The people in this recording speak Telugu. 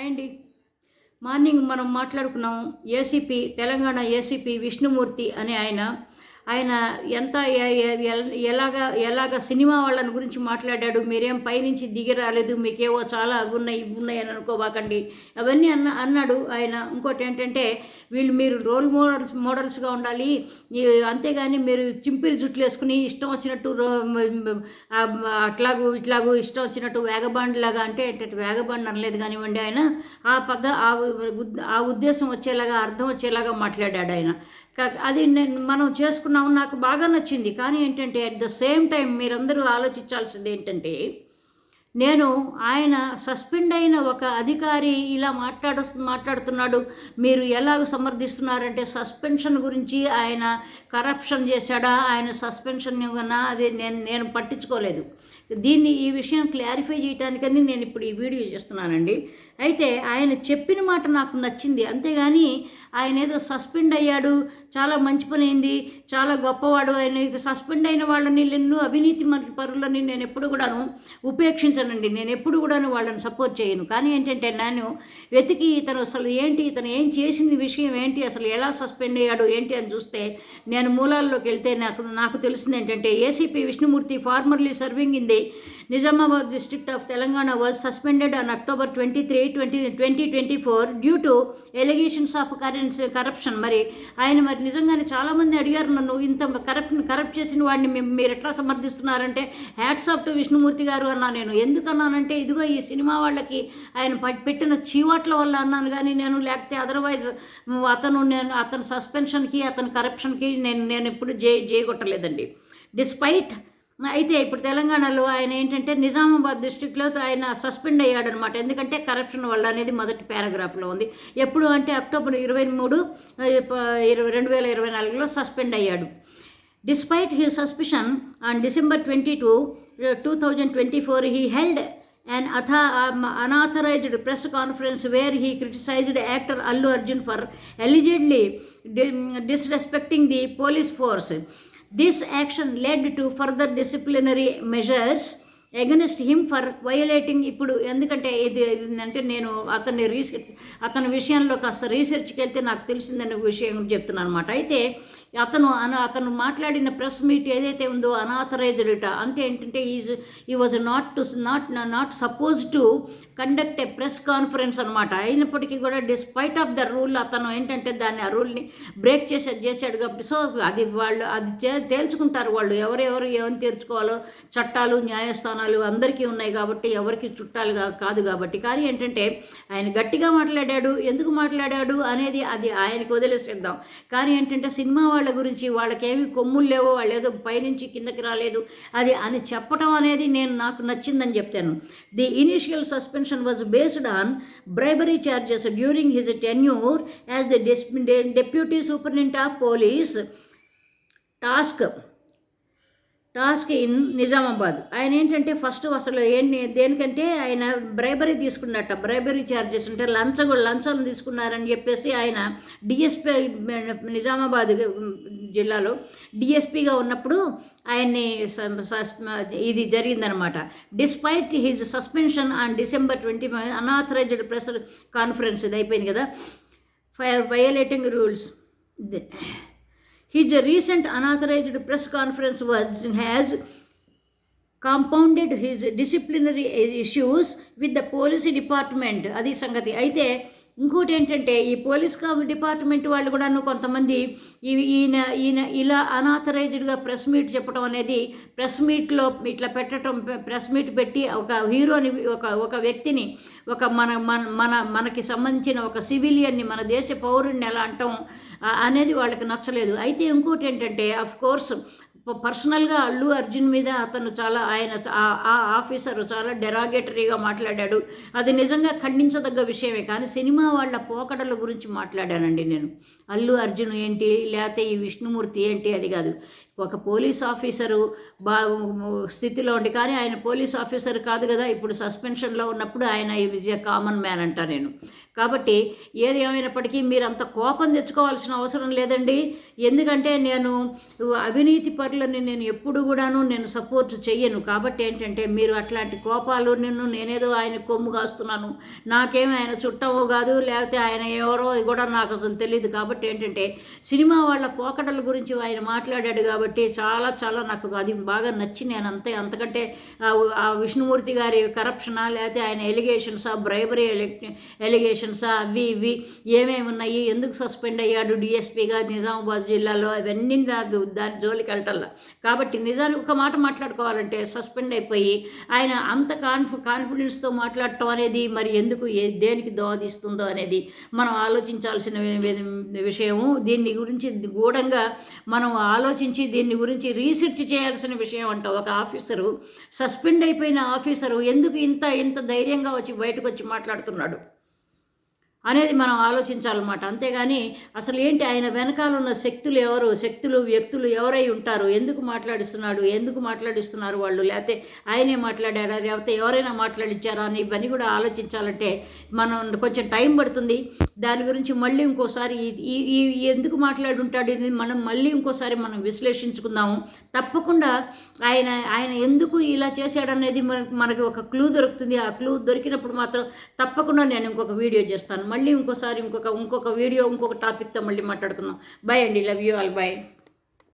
అండి మార్నింగ్ మనం మాట్లాడుకున్నాం ఏసీపీ తెలంగాణ ఏసీపీ విష్ణుమూర్తి అనే ఆయన ఆయన ఎంత ఎలాగ ఎలాగా ఎలాగ సినిమా వాళ్ళని గురించి మాట్లాడాడు మీరేం పైనుంచి దిగి రాలేదు మీకేవో చాలా అవి ఉన్నాయి ఇవి ఉన్నాయి అని అనుకోబాకండి. అవన్నీ అన్న అన్నాడు ఆయన. ఇంకోటి ఏంటంటే వీళ్ళు మీరు రోల్ మోడల్స్ మోడల్స్గా ఉండాలి. అంతేగాని మీరు చింపిరి జుట్లు వేసుకుని ఇష్టం వచ్చినట్టు రో- అట్లాగూ ఇట్లాగూ ఇష్టం వచ్చినట్టు వేగబాండ్ లాగా అంటే వేగబాండ్ అనలేదు కానివ్వండి ఆయన. ఆ పద్ధ ఆ ఉద్దేశం వచ్చేలాగా అర్థం వచ్చేలాగా మాట్లాడాడు ఆయన. అది నేను మనం చేసుకున్నాం నాకు బాగా నచ్చింది. కానీ ఏంటంటే అట్ ద సేమ్ టైం మీరందరూ ఆలోచించాల్సింది ఏంటంటే నేను ఆయన సస్పెండ్ అయిన ఒక అధికారి ఇలా మాట్లాడు మాట్లాడుతున్నాడు. మీరు ఎలాగ సమర్థిస్తున్నారంటే సస్పెన్షన్ గురించి ఆయన కరప్షన్ చేశాడా? ఆయన సస్పెన్షన్ ఇవ్వనా? అది నేను నేను పట్టించుకోలేదు. దీన్ని ఈ విషయం క్లారిఫై చేయడానికని నేను ఇప్పుడు ఈ వీడియో చేస్తున్నానండి. అయితే ఆయన చెప్పిన మాట నాకు నచ్చింది. అంతేగాని ఆయన ఏదో సస్పెండ్ అయ్యాడు చాలా మంచి పని అయింది చాలా గొప్పవాడు ఆయన సస్పెండ్ అయిన వాళ్ళని ఎన్నో అవినీతి పరులని నేను ఎప్పుడు కూడాను ఉపేక్షించనండి. నేను ఎప్పుడు కూడాను వాళ్ళని సపోర్ట్ చేయను. కానీ ఏంటంటే నేను వెతికి ఇతను అసలు ఏంటి ఇతను ఏం చేసిన విషయం ఏంటి అసలు ఎలా సస్పెండ్ అయ్యాడు ఏంటి అని చూస్తే నేను మూలాల్లోకి వెళ్తే నాకు నాకు తెలిసింది ఏంటంటే ACP Vishnumurthy formerly serving in the Nizamabad district of Telangana was suspended on October twenty three twenty twenty twenty four due to allegations of currency corruption మరి ఆయన మరి నిజంగానే చాలామంది అడిగారు నన్ను ఇంత కరప్షన్ కరప్ట్ చేసిన వాడిని మేము మీరు ఎట్లా సమర్థిస్తున్నారంటే hats off to Vishnumurthy garu అన్నా నేను. ఎందుకన్నానంటే ఇదిగో ఈ సినిమా వాళ్ళకి ఆయన పెట్టిన చీవాట్ల వల్ల అన్నాను కానీ నేను లేకపోతే అదర్వైజ్ అతను నేను అతని సస్పెన్షన్కి అతని కరప్షన్కి నేను నేను ఎప్పుడు జే చేయగొట్టలేదండి డిస్పైట్ అయితే ఇప్పుడు తెలంగాణలో ఆయన ఏంటంటే నిజామాబాద్ డిస్టిక్లో ఆయన సస్పెండ్ అయ్యాడు అనమాట ఎందుకంటే కరప్షన్ వల్ల అనేది మొదటి పారాగ్రాఫ్లో ఉంది. ఎప్పుడు అంటే అక్టోబర్ ఇరవై మూడు రెండు వేల ఇరవై నాలుగులో సస్పెండ్ అయ్యాడు. Despite he suspension on December twenty two two thousand twenty four he held and uh unauthorized press conference where he criticized actor Allu Arjun for allegedly disrespecting the police force. This action led to further disciplinary measures against him for violating ఇప్పుడు ఎందుకంటే ఇది అంటే నేను అతన్ని రీసెర్చ్ అతని విషయంలో కాస్త రీసెర్చ్కి వెళ్తే నాకు తెలిసిందనే విషయం చెప్తున్నాను అనమాట అయితే అతను అన అతను మాట్లాడిన ప్రెస్ మీట్ ఏదైతే ఉందో అనాథరైజ్డ్ అంటే ఏంటంటే is he was not to not not suppose to conduct a press conference అనమాట అయినప్పటికీ కూడా డిస్పైట్ ఆఫ్ ద రూల్ అతను ఏంటంటే దాన్ని ఆ రూల్ని బ్రేక్ చేసి చేశాడు కాబట్టి సో అది వాళ్ళు అది తేల్చుకుంటారు వాళ్ళు. ఎవరెవరు ఏమని తీర్చుకోవాలో చట్టాలు న్యాయస్థానాలు అందరికీ ఉన్నాయి కాబట్టి ఎవరికి చుట్టాలుగా కాదు కాబట్టి. కానీ ఏంటంటే ఆయన గట్టిగా మాట్లాడాడు. ఎందుకు మాట్లాడాడు అనేది అది ఆయనకి వదిలేసేద్దాం. కానీ ఏంటంటే సినిమా వాళ్ళ గురించి వాళ్ళకేమి కొమ్ములు లేవో వాళ్ళు ఏదో పైనుంచి కిందకి రాలేదు అది అని చెప్పటం అనేది నేను నాకు నచ్చిందని చెప్తాను. The initial suspension was based on bribery charges during his tenure as the deputy superintendent of police task task in Nizamabad. ఆయన ఏంటంటే ఫస్ట్ అసలు ఏంటి దేనికంటే ఆయన బ్రైబరీ తీసుకున్నట్ట. బ్రైబరీ ఛార్జెస్ అంటే లంచం లంచం తీసుకున్నారని చెప్పేసి ఆయన డిఎస్పీ నిజామాబాద్ జిల్లాలో డిఎస్పీగా ఉన్నప్పుడు ఆయన్ని ఇది జరిగిందనమాట. Despite his suspension on December twenty five unauthorized press conference. ఇది అయిపోయింది కదా? Violating rules. His recent unauthorized press conference was has compounded his disciplinary issues with the police department అది సంగతి అయితే ఇంకోటి ఏంటంటే ఈ పోలీస్ డిపార్ట్మెంట్ వాళ్ళు కూడాను కొంతమంది ఈయన ఈయన ఇలా అనాథరైజ్డ్గా ప్రెస్ మీట్ చెప్పడం అనేది ప్రెస్ మీట్లో ఇట్లా పెట్టడం ప్రెస్ మీట్ పెట్టి ఒక హీరోని ఒక ఒక వ్యక్తిని ఒక మన మన మన మనకి సంబంధించిన ఒక సివిలియన్ని మన దేశ పౌరుణ్ణి ఎలా అంటాం అనేది వాళ్ళకి నచ్చలేదు. అయితే ఇంకోటి ఏంటంటే అఫ్ కోర్స్ పర్సనల్గా అల్లు అర్జున్ మీద అతను చాలా ఆయన ఆ- ఆఫీసర్ చాలా డెరాగేటరీగా మాట్లాడాడు. అది నిజంగా ఖండించదగ్గ విషయమే కానీ సినిమా వాళ్ళ పోకడల గురించి మాట్లాడానండి నేను. అల్లు అర్జున్ ఏంటి? లేకపోతే ఈ విష్ణుమూర్తి ఏంటి? అది కాదు. ఒక పోలీస్ ఆఫీసరు బా స్థితిలో ఉండి కానీ ఆయన పోలీస్ ఆఫీసర్ కాదు కదా ఇప్పుడు సస్పెన్షన్లో ఉన్నప్పుడు ఆయన ఈజ్ విజయ కామన్ మ్యాన్ అంట నేను. కాబట్టి ఏది ఏమైనప్పటికీ మీరు అంత కోపం తెచ్చుకోవాల్సిన అవసరం లేదండి. ఎందుకంటే నేను అవినీతి పరులని నేను ఎప్పుడు కూడాను నేను సపోర్ట్ చెయ్యను. కాబట్టి ఏంటంటే మీరు అట్లాంటి కోపాలు నిన్ను నేనేదో ఆయన కొమ్ము కాస్తున్నాను. నాకేమి ఆయన చుట్టమో కాదు లేకపోతే ఆయన ఎవరో కూడా నాకు అసలు తెలియదు కాబట్టి ఏంటంటే సినిమా వాళ్ళ పోకడల గురించి ఆయన మాట్లాడాడు కాబట్టి చాలా చాలా నాకు అది బాగా నచ్చి నేను అంతే అంతకంటే ఆ- విష్ణుమూర్తి గారి కరప్షనా లేకపోతే ఆయన ఎలిగేషన్సా బ్రైబరీ ఎలిగేషన్సా అవి ఇవి ఏమేమి ఉన్నాయి ఎందుకు సస్పెండ్ అయ్యాడు డిఎస్పీగా నిజామాబాద్ జిల్లాలో అవన్నీ దాని దాని జోలికి వెళ్ళటల్లా కాబట్టి నిజానికి ఒక మాట మాట్లాడుకోవాలంటే సస్పెండ్ అయిపోయి ఆయన అంత కాన్ఫి కాన్ఫిడెన్స్తో మాట్లాడటం అనేది మరి ఎందుకు ఏ దేనికి దోహదిస్తుందో అనేది మనం ఆలోచించాల్సిన విషయము. దీన్ని గురించి గూఢంగా మనం ఆలోచించి దీన్ని గురించి రీసెర్చ్ చేయాల్సిన విషయం అంట. ఒక ఆఫీసరు సస్పెండ్ అయిపోయిన ఆఫీసరు ఎందుకు ఇంత ఇంత ధైర్యంగా వచ్చి బయటకు వచ్చి మాట్లాడుతున్నాడు? అనేది మనం ఆలోచించాలన్నమాట. అంతేగాని అసలు ఏంటి ఆయన వెనకాల ఉన్న శక్తులు ఎవరు? శక్తులు వ్యక్తులు ఎవరై ఉంటారు? ఎందుకు మాట్లాడిస్తున్నాడు? ఎందుకు మాట్లాడిస్తున్నారు వాళ్ళు? లేకపోతే ఆయనే మాట్లాడారా? లేకపోతే ఎవరైనా మాట్లాడించారా అని ఇవన్నీ కూడా ఆలోచించాలంటే మనం కొంచెం టైం పడుతుంది. దాని గురించి మళ్ళీ ఇంకోసారి ఈ- ఈ ఎందుకు మాట్లాడుంటాడు ఇది మనం మళ్ళీ ఇంకోసారి మనం విశ్లేషించుకుందాము. తప్పకుండా ఆయన ఆయన ఎందుకు ఇలా చేశాడనేది మనకి ఒక క్లూ దొరుకుతుంది. ఆ క్లూ దొరికినప్పుడు మాత్రం తప్పకుండా నేను ఇంకొక వీడియో చేస్తాను. మళ్ళీ ఇంకోసారి ఇంకొక ఇంకొక వీడియో ఇంకొక టాపిక్తో మళ్ళీ మాట్లాడుకుందాం. బాయ్ అండి. Love you all bye